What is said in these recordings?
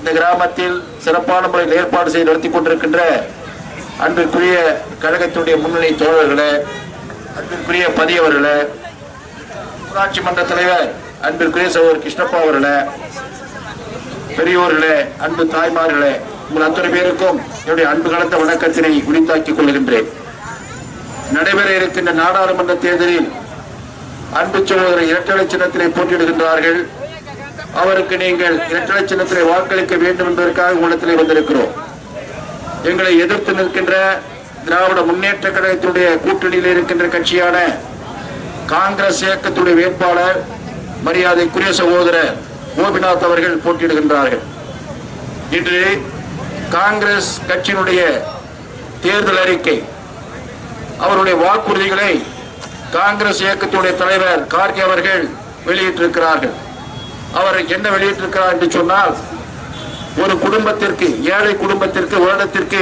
இந்த கிராமத்தில் சிறப்பான முறையில் ஏற்பாடு செய்து நடத்தி கொண்டிருக்கின்ற அன்பிற்குரிய கழகத்துடைய முன்னணி தோழர்களே அன்பிற்குரிய பதியவர்களே ஊராட்சி மன்ற தலைவர் அன்பிற்குரிய சகோதரர் கிருஷ்ணப்பா அவர்களே பெரியோர்களே அன்பு தாய்மார்களே உங்கள் அத்தனை பேருக்கும் என்னுடைய அன்பு கலந்த வணக்கத்தினை உரித்தாக்கிக் கொள்கின்றேன். நடைபெற இருக்கின்ற நாடாளுமன்ற தேர்தலில் அன்பு சகோதரர் இரட்டலை சின்னத்தினை போட்டியிடுகின்றார்கள். அவருக்கு நீங்கள் இரட்டை சின்னத்திலே வாக்களிக்க வேண்டும் என்பதற்காக உங்களிடத்திலே வந்திருக்கிறோம். எங்களை எதிர்த்து நிற்கின்ற திராவிட முன்னேற்ற கழகத்தினுடைய கூட்டணியில் இருக்கின்ற கட்சியான காங்கிரஸ் இயக்கத்துடைய வேட்பாளர் மரியாதைக்குரிய சகோதரர் கோபிநாத் அவர்கள் போட்டியிடுகின்றார்கள். இன்று காங்கிரஸ் கட்சியினுடைய தேர்தல் அறிக்கை. அவருடைய வாக்குறுதிகளை காங்கிரஸ் இயக்கத்துடைய தலைவர் கார்கே அவர்கள் வெளியிட்டிருக்கிறார்கள். அவர் என்ன வெளியிட்டிருக்கிறார் என்று சொன்னால் ஒரு குடும்பத்திற்கு ஏழை குடும்பத்திற்கு வருடத்திற்கு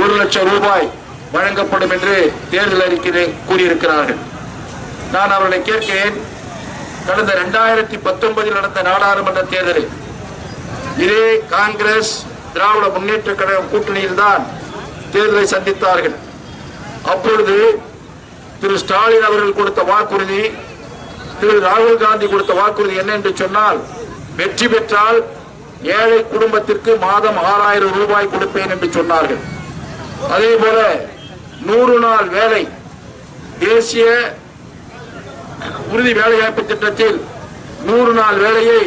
ஒரு லட்சம் ரூபாய் வழங்கப்படும் என்று தேர்தல் அறிக்கையில் கூறியிருக்கிறார்கள் நான் அவர்களை கேட்கிறேன் கடந்த இரண்டாயிரத்தி பத்தொன்பதில் நடந்த நாடாளுமன்ற தேர்தலில் இதே காங்கிரஸ் திராவிட முன்னேற்ற கழகம் கூட்டணியில் தான் தேர்தலை சந்தித்தார்கள். அப்பொழுது திரு ஸ்டாலின் அவர்கள் கொடுத்த வாக்குறுதி திரு ராகுல் காந்தி கொடுத்த வாக்குறுதி என்ன என்று சொன்னால் வெற்றி பெற்றால் ஏழை குடும்பத்திற்கு மாதம் ஆறாயிரம் ரூபாய் கொடுப்பேன் என்று சொன்னார்கள். அதே போல நூறு நாள் வேலை தேசிய உறுதி வேலைவாய்ப்பு திட்டத்தில் நூறு நாள் வேலையை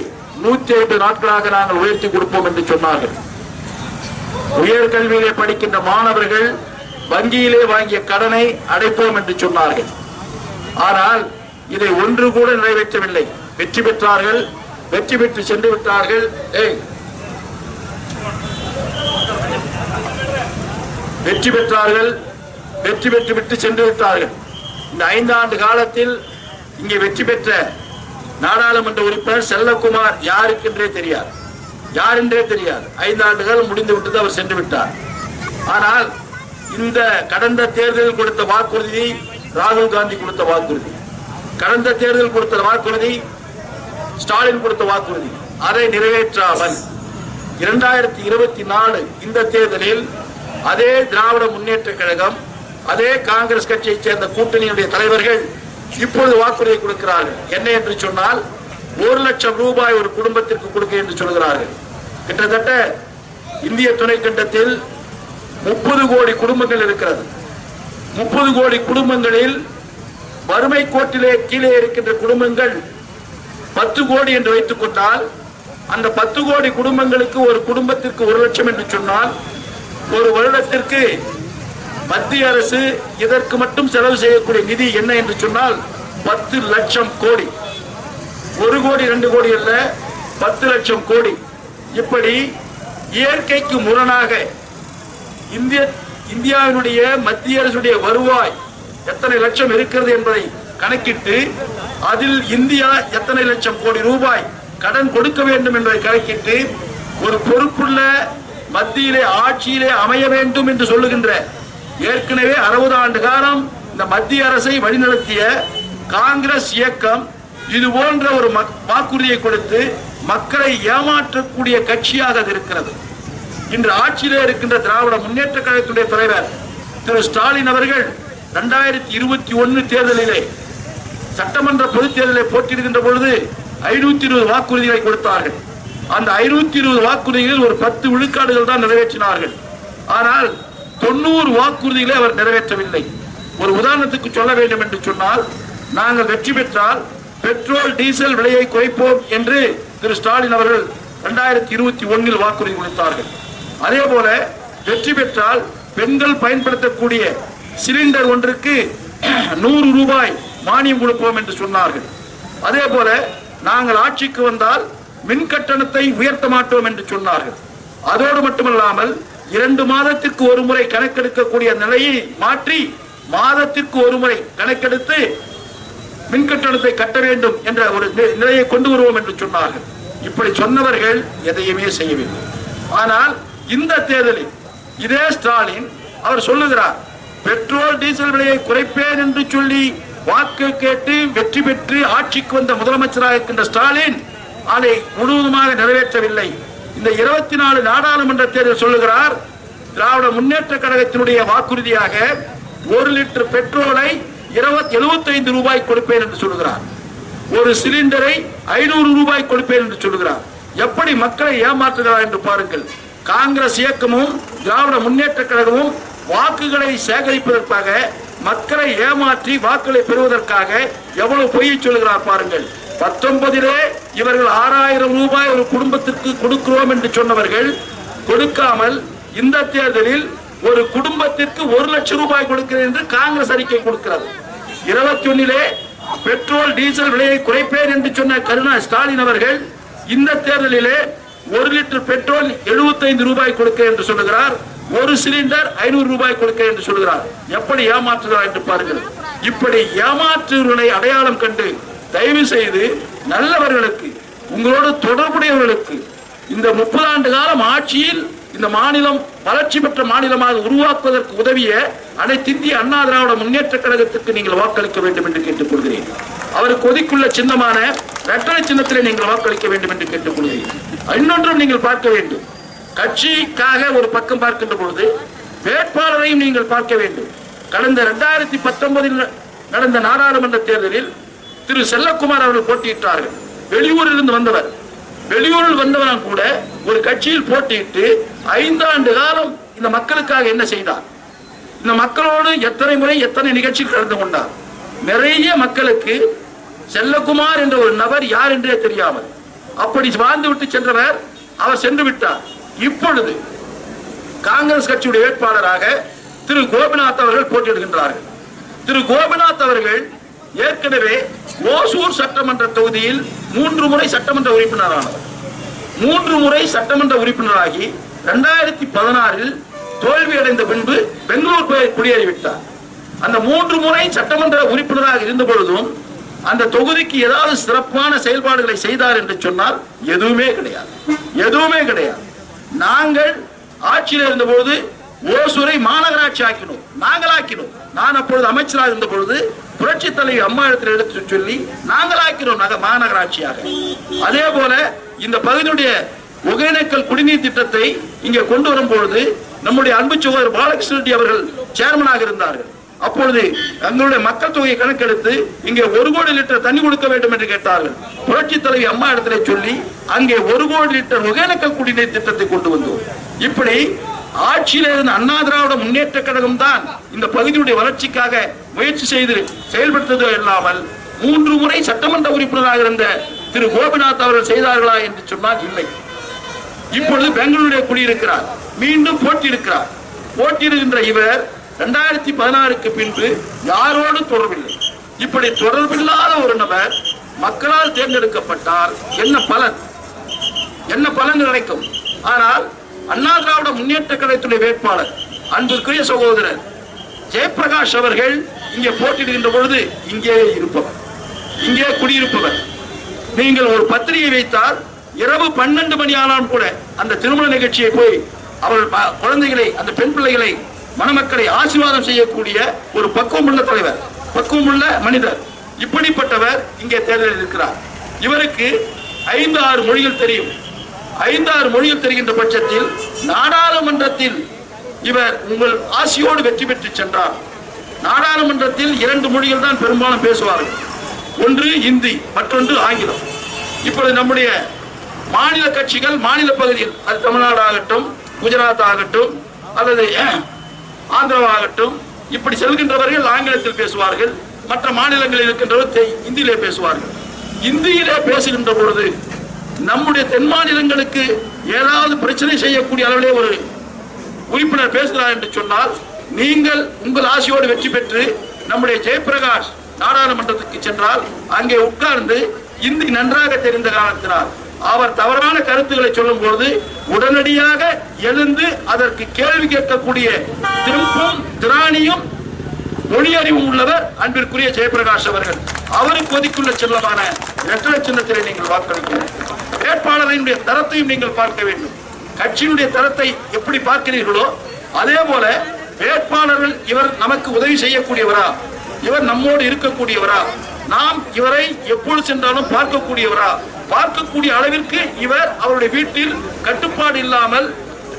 நூத்தி ஐம்பது நாட்களாக நாங்கள் உயர்த்தி கொடுப்போம் என்று சொன்னார்கள். உயர்கல்வியிலே படிக்கின்ற மாணவர்கள் வங்கியிலே வாங்கிய கடனை அடைப்போம் என்று சொன்னார்கள். ஆனால் இதை ஒன்று கூட நிறைவேற்றவில்லை. வெற்றி பெற்றார்கள் வெற்றி பெற்று சென்று விட்டார்கள். ஏய். வெற்றி பெற்றார்கள் வெற்றி பெற்று விட்டு சென்று விட்டார்கள். இந்த ஐந்தாண்டு காலத்தில் இங்கே வெற்றி பெற்ற நாடாளுமன்ற உறுப்பினர் செல்லக்குமார் யாருக்கென்றே தெரியாது. யார் என்றே தெரியாது. ஐந்தாண்டு காலம் முடிந்து விட்டது அவர் சென்று விட்டார். ஆனால் இந்த கடந்த தேர்தலில் கொடுத்த வாக்குறுதி ராகுல் காந்தி கொடுத்த வாக்குறுதி. கடந்த தேர்தல் கொடுத்த வாக்குறுதி ஸ்டாலின் கொடுத்த வாக்குறுதி அதை நிறைவேற்றாமல் இரண்டாயிரத்தி இருபத்தி நாலு இந்த தேர்தலில் அதே திராவிட முன்னேற்ற கழகம் அதே காங்கிரஸ் கட்சியைச் சேர்ந்த கூட்டணியுடைய தலைவர்கள் இப்பொழுது வாக்குறுதி கொடுக்கிறார்கள். என்ன என்று சொன்னால் ஒரு லட்சம் ரூபாய் ஒரு குடும்பத்திற்கு கொடுக்க என்று சொல்கிறார்கள். கிட்டத்தட்ட இந்திய துணைக்கண்டத்தில் முப்பது கோடி குடும்பங்கள் இருக்கிறது. முப்பது கோடி குடும்பங்களில் வறுமை கோட்டிலே கீழே இருக்கின்ற குடும்பங்கள் பத்து கோடி என்று வைத்துக் கொண்டால் அந்த பத்து கோடி குடும்பங்களுக்கு ஒரு குடும்பத்திற்கு ஒரு லட்சம் என்று சொன்னால் ஒரு வருடத்திற்கு மத்திய அரசு இதற்கு மட்டும் செலவு செய்யக்கூடிய நிதி என்ன என்று சொன்னால் பத்து லட்சம் கோடி. ஒரு கோடி ரெண்டு கோடி அல்ல பத்து லட்சம் கோடி. இப்படி இயற்கைக்கு முரணாக இந்திய இந்தியாவினுடைய மத்திய அரசுடைய வருவாய் எத்தனை லட்சம் இருக்கிறது என்பதை கணக்கிட்டு அதில் இந்தியா எத்தனை லட்சம் கோடி ரூபாய் கடன் கொடுக்க வேண்டும் என்பதை கணக்கிட்டு ஒரு பொறுப்புள்ள மத்தியிலே ஆட்சியிலே அமைய வேண்டும் என்று சொல்லுகின்ற ஏற்கனவே அறுபது ஆண்டு காலம் இந்த மத்திய அரசை வழிநடத்திய காங்கிரஸ் இயக்கம் இது போன்ற ஒரு மக்- வாக்குறுதியை கொடுத்து மக்களை ஏமாற்றக்கூடிய கட்சியாக அது இருக்கிறது. இன்று ஆட்சியிலே இருக்கின்ற திராவிட முன்னேற்ற கழகத்துடைய தலைவர் திரு ஸ்டாலின் அவர்கள் இரண்டாயிரத்தி இருபத்தி ஒன்னு தேர்தலிலே சட்டமன்ற பொதுத் தேர்தலை போட்டியிடுகின்ற பொழுது ஐநூத்தி இருபது வாக்குறுதிகளை கொடுத்தார்கள். அந்த ஐநூத்தி இருபது வாக்குறுதிகளில் ஒரு பத்து விழுக்காடுகள் தான் நிறைவேற்றினார்கள். ஆனால் தொண்ணூறு வாக்குறுதிகளை அவர் நிறைவேற்றவில்லை. ஒரு உதாரணத்துக்கு சொல்ல வேண்டும் என்று சொன்னால் நாங்கள் வெற்றி பெற்றால் பெட்ரோல் டீசல் விலையை குறைப்போம் என்று திரு ஸ்டாலின் அவர்கள் இரண்டாயிரத்தி இருபத்தி ஒன்னில் வாக்குறுதி கொடுத்தார்கள். அதே போல வெற்றி பெற்றால் பெண்கள் பயன்படுத்தக்கூடிய சிலிண்டர் ஒன்றுக்கு நூறு ரூபாய் மானியம் கொடுப்போம் என்று சொன்னார்கள். அதே போல நாங்கள் ஆட்சிக்கு வந்தால் மின் கட்டணத்தை உயர்த்த மாட்டோம் என்று சொன்னார்கள். அதோடு மட்டுமல்லாமல் இரண்டு மாதத்திற்கு ஒரு முறை கணக்கெடுக்கக்கூடிய நிலையை மாற்றி மாதத்திற்கு ஒரு முறை கணக்கெடுத்து மின் கட்டணத்தை கட்ட வேண்டும் என்ற ஒரு நிலையை கொண்டு வருவோம் என்று சொன்னார்கள். இப்படி சொன்னவர்கள் எதையுமே செய்யவில்லை. ஆனால் இந்த தேர்தலில் இதே ஸ்டாலின் அவர் சொல்லுகிறார் பெட்ரோல் டீசல் விலையை குறைப்பேன் என்று சொல்லி வாக்கு கேட்டு வெற்றி பெற்று ஆட்சிக்கு வந்த முதலமைச்சராக இருக்கின்ற ஸ்டாலின் அதை முழுவதுமாக நிறைவேற்றவில்லை. இந்த இருபத்தி நாலு நாடாளுமன்ற தேர்தல் சொல்லுகிறார் திராவிட முன்னேற்ற கழகத்தினுடைய வாக்குறுதியாக ஒரு லிட்டர் பெட்ரோலை இருபத்தி எழுபத்தைந்து ரூபாய் கொடுப்பேன் என்று சொல்லுகிறார். ஒரு சிலிண்டரை ஐநூறு ரூபாய் கொடுப்பேன் என்று சொல்லுகிறார். எப்படி மக்களை ஏமாற்றுகிறார் என்று பாருங்கள். காங்கிரஸ் இயக்கமும் திராவிட முன்னேற்ற கழகமும் வாக்குகளை சேகரிப்பதற்காக மக்களை ஏமாற்றி வாக்குகளை பெறுவதற்காக எவ்வளவு பொய்யை சொல்லுகிறார் பாருங்கள். பத்தொன்பதிலே இவர்கள் ஆறாயிரம் ரூபாய் ஒரு குடும்பத்திற்கு கொடுக்கிறோம் என்று சொன்னவர்கள் கொடுக்காமல் இந்த தேர்தலில் ஒரு குடும்பத்திற்கு ஒரு லட்சம் ரூபாய் கொடுக்கிறேன் என்று காங்கிரஸ் அறிக்கை கொடுக்கிறது. இருபத்தி ஒன்னிலே பெட்ரோல் டீசல் விலையை குறைப்பேன் என்று சொன்ன கருணா ஸ்டாலின் அவர்கள் இந்த தேர்தலிலே ஒரு லிட்டர் பெட்ரோல் 75 ரூபாய் கொடுக்க என்று சொல்லுகிறார். ஒரு சிலிண்டர் ஐநூறு ரூபாய் கொடுக்க என்று சொல்கிறார். எப்படி ஏமாற்றுகிறார் என்று பாருங்கள். இப்படி ஏமாற்றுகளை அடையாளம் கண்டு தயவு செய்து நல்லவர்களுக்கு உங்களோடு தொடர்புடையவர்களுக்கு இந்த முப்பது ஆண்டு காலம் ஆட்சியில் இந்த மாநிலம் வளர்ச்சி பெற்ற மாநிலமாக உருவாக்குவதற்கு உதவிய அனைத்து இந்திய அண்ணா திராவிட முன்னேற்ற கழகத்துக்கு நீங்கள் வாக்களிக்க வேண்டும் என்று கேட்டுக்கொள்கிறேன். அவருக்கு ஒதுக்குள்ள சின்னமான இரட்டை சின்னத்திலே நீங்கள் வாக்களிக்க வேண்டும் என்று கேட்டுக்கொள்கிறேன். இன்னொன்றும் நீங்கள் பார்க்க வேண்டும். கட்சிக்காக ஒரு பக்கம் பார்க்கின்ற பொழுது வேட்பாளரையும் நீங்கள் பார்க்க வேண்டும். கடந்த இரண்டாயிரத்தி பத்தொன்பதில் நடந்த நாடாளுமன்ற தேர்தலில் திரு செல்லக்குமார் அவர்கள் போட்டியிட்டார்கள். வெளியூரில் இருந்து வந்தவர். வெளியூரில் வந்தவன் கூட ஒரு கட்சியில் போட்டியிட்டு ஐந்தாண்டு காலம் இந்த மக்களுக்காக என்ன செய்தார்? இந்த மக்களோடு எத்தனை முறை எத்தனை நிகழ்ச்சிகள் கலந்து கொண்டார்? நிறைய மக்களுக்கு செல்லக்குமார் என்ற ஒரு நபர் யார் என்றே தெரியாமல் அப்படி வாழ்ந்து விட்டு சென்றவர் அவர் சென்று விட்டார். இப்பொழுது காங்கிரஸ் கட்சியுடைய வேட்பாளராக திரு கோபிநாத் அவர்கள் போட்டியிடுகின்றார்கள். திரு கோபிநாத் அவர்கள் ஏற்கனவே ஓசூர் சட்டமன்ற தொகுதியில் மூன்று முறை சட்டமன்ற உறுப்பினரானவர் மூன்று முறை சட்டமன்ற உறுப்பினராகி இரண்டாயிரத்தி பதினாறில் தோல்வி அடைந்த பின்பு பெங்களூர் குடியேறிவிட்டார். அந்த மூன்று முறை சட்டமன்ற உறுப்பினராக இருந்த பொழுதும் அந்த தொகுதிக்கு ஏதாவது சிறப்பான செயல்பாடுகளை செய்தார் என்று சொன்னால் எதுவுமே கிடையாது. எதுவுமே கிடையாது. நாங்கள் ஆட்சியில் இருந்தபோது ஓசூரை மாநகராட்சி ஆக்கினோம் நாங்களாக்கினோம். நான் அப்பொழுது அமைச்சராக இருந்த பொழுது புரட்சி தலைவி அம்மா இடத்தில் எடுத்து சொல்லி நாங்கள் நக மாநகராட்சியாக. அதே போல இந்த பகுதியுடைய ஒகேனக்கல் குடிநீர் திட்டத்தை இங்கே கொண்டு வரும் பொழுது நம்முடைய அன்பு சகோதரர் பாலகிருஷ்ண ரெட்டி அவர்கள் சேர்மனாக இருந்தார்கள். அப்பொழுது தங்களுடைய மக்கள் தொகையை கணக்கெடுத்து இங்கே ஒரு கோடி லிட்டர் தண்ணி கொடுக்க வேண்டும் என்று கேட்டார்கள். புரட்சி தலைவி அம்மா இடத்துல சொல்லி அங்கே ஒரு கோடி லிட்டர் ஒகேனக்கல் குடிநீர் திட்டத்தை கொண்டு வந்தோம். இப்படி ஆட்சியில் இருந்த அண்ணா திராவிட முன்னேற்ற கழகம் தான் இந்த பகுதியுடைய வளர்ச்சிக்காக முயற்சி செய்து செயல்படுத்ததோ இல்லாமல் மூன்று முறை சட்டமன்ற உறுப்பினராக இருந்த திரு கோபிநாத் அவர்கள் செய்தார்களா என்று சொன்னால் இல்லை. இப்பொழுது பெங்களூருடைய குடியிருக்கிறார். மீண்டும் போட்டியிருக்கிறார் போட்டியிடுகின்ற இவர் ரெண்டாயிரத்தி பதினாறுக்கு பின்பு யாரோடும் தொடர்பில்லை. இப்படி தொடர்பில்லாத ஒரு நபர் மக்களால் தேர்ந்தெடுக்கப்பட்டால் என்ன பலன்? என்ன பலன் கிடைக்கும்? ஆனால் அண்ணா திராவிட முன்னேற்ற கழகத்துடைய வேட்பாளர் அன்புக்குரிய சகோதரர் ஜெயபிரகாஷ் அவர்கள் இங்கே போட்டியிடுகின்ற பொழுது இங்கே இருப்பவர். இங்கே குடியிருப்பவர். நீங்கள் ஒரு பத்திரிகை வைத்தால் இரவு பன்னெண்டு மணி ஆனாலும் கூட அந்த திருமண நிகழ்ச்சியை போய் அவர்கள் குழந்தைகளை அந்த பெண் பிள்ளைகளை மணமக்களை ஆசீர்வாதம் செய்யக்கூடிய ஒரு பக்குவமுள்ள தலைவர் பக்குவமுள்ள மனிதர். இப்படிப்பட்டவர் இங்கே தேர்தலில் இருக்கிறார். இவருக்கு ஐந்து ஆறு மொழிகள் தெரியும். ஐந்து ஆறு மொழிகள் தெரிகின்ற பட்சத்தில் நாடாளுமன்றத்தில் இவர் உங்கள் ஆசியோடு வெற்றி பெற்று சென்றார். நாடாளுமன்றத்தில் இரண்டு மொழிகள் தான் பெரும்பாலும் பேசுவார்கள். ஒன்று இந்தி மற்றொன்று ஆங்கிலம். இப்பொழுது நம்முடைய மாநில கட்சிகள் மாநில பகுதியில் அது தமிழ்நாடு ஆகட்டும் குஜராத் ஆகட்டும் அல்லது ஆந்திராவாகட்டும் இப்படி செல்கின்றவர்கள் ஆங்கிலத்தில் பேசுவார்கள் மற்ற மாநிலங்களில் இருக்கின்றவர் இந்தியிலே பேசுவார்கள். இந்தியிலே பேசுகின்ற பொழுது நம்முடைய தென் மாநிலங்களுக்கு ஏதாவது பிரச்சனை செய்யக்கூடிய அளவிலே ஒரு உறுப்பினர் பேசுகிறார் என்று சொன்னால் நீங்கள் உங்கள் ஆசையோடு வெற்றி பெற்று நம்முடைய ஜெயபிரகாஷ் நாடாளுமன்றத்துக்கு சென்றால் அங்கே உட்கார்ந்து இந்தி நன்றாக தெரிந்த காரணத்தினால் அவர் தவறான கருத்துக்களை சொல்லும் பொழுது உடனடியாக எழுந்து அதற்கு கேள்வி கேட்கக்கூடிய திருப்பும் திராணியும் மொழி அறிவும் உள்ளவர் அன்பிற்குரிய ஜெயபிரகாஷ் அவர்கள். அவருக்கு ஒதுக்குள்ள செல்லமான இரட்டை சின்னத்திலே நீங்கள் வாக்களிக்க வேண்டும் வேட்பாளரினுடைய தரத்தையும் நீங்கள் பார்க்க வேண்டும். கட்சியினுடைய தரத்தை எப்படி பார்க்கிறீர்களோ அதே போல வேட்பாளர்கள் இவர் நமக்கு உதவி செய்யக்கூடியவரா? இவர் நம்மோடு இருக்கக்கூடியவரா? நாம் இவரை எப்பொழுது சென்றாலும் பார்க்கக்கூடியவரா? பார்க்கக்கூடிய அளவிற்கு இவர் அவருடைய வீட்டில் கட்டுப்பாடு இல்லாமல்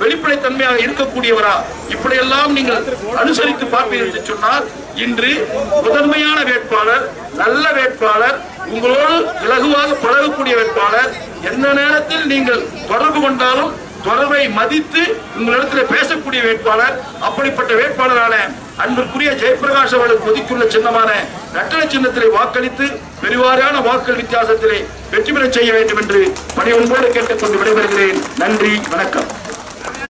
வெளிப்படைத்தன்மையாக இருக்கக்கூடியவரா? இப்படியெல்லாம் நீங்கள் அனுசரித்து பார்ப்பீர்கள் என்று சொன்னால் இன்று முதன்மையான வேட்பாளர் நல்ல வேட்பாளர் உங்களோடு இலகுவாக பழகக்கூடிய வேட்பாளர் எந்த நேரத்தில் நீங்கள் தொடர்பு கொண்டாலும் தொடர்பை மதித்து உங்களிடத்தில் பேசக்கூடிய வேட்பாளர் அப்படிப்பட்ட வேட்பாளரான அன்பிற்குரிய ஜெயபிரகாஷ் அவர்களுக்கு ஒதுக்கியுள்ள சின்னமான நட்டல சின்னத்திலே வாக்களித்து பெருவாரியான வாக்கு வித்தியாசத்திலே வெற்றி பெற செய்ய வேண்டும் என்று பணிவன்போடு கேட்டுக்கொண்டு விடைபெறுகிறேன். நன்றி வணக்கம்.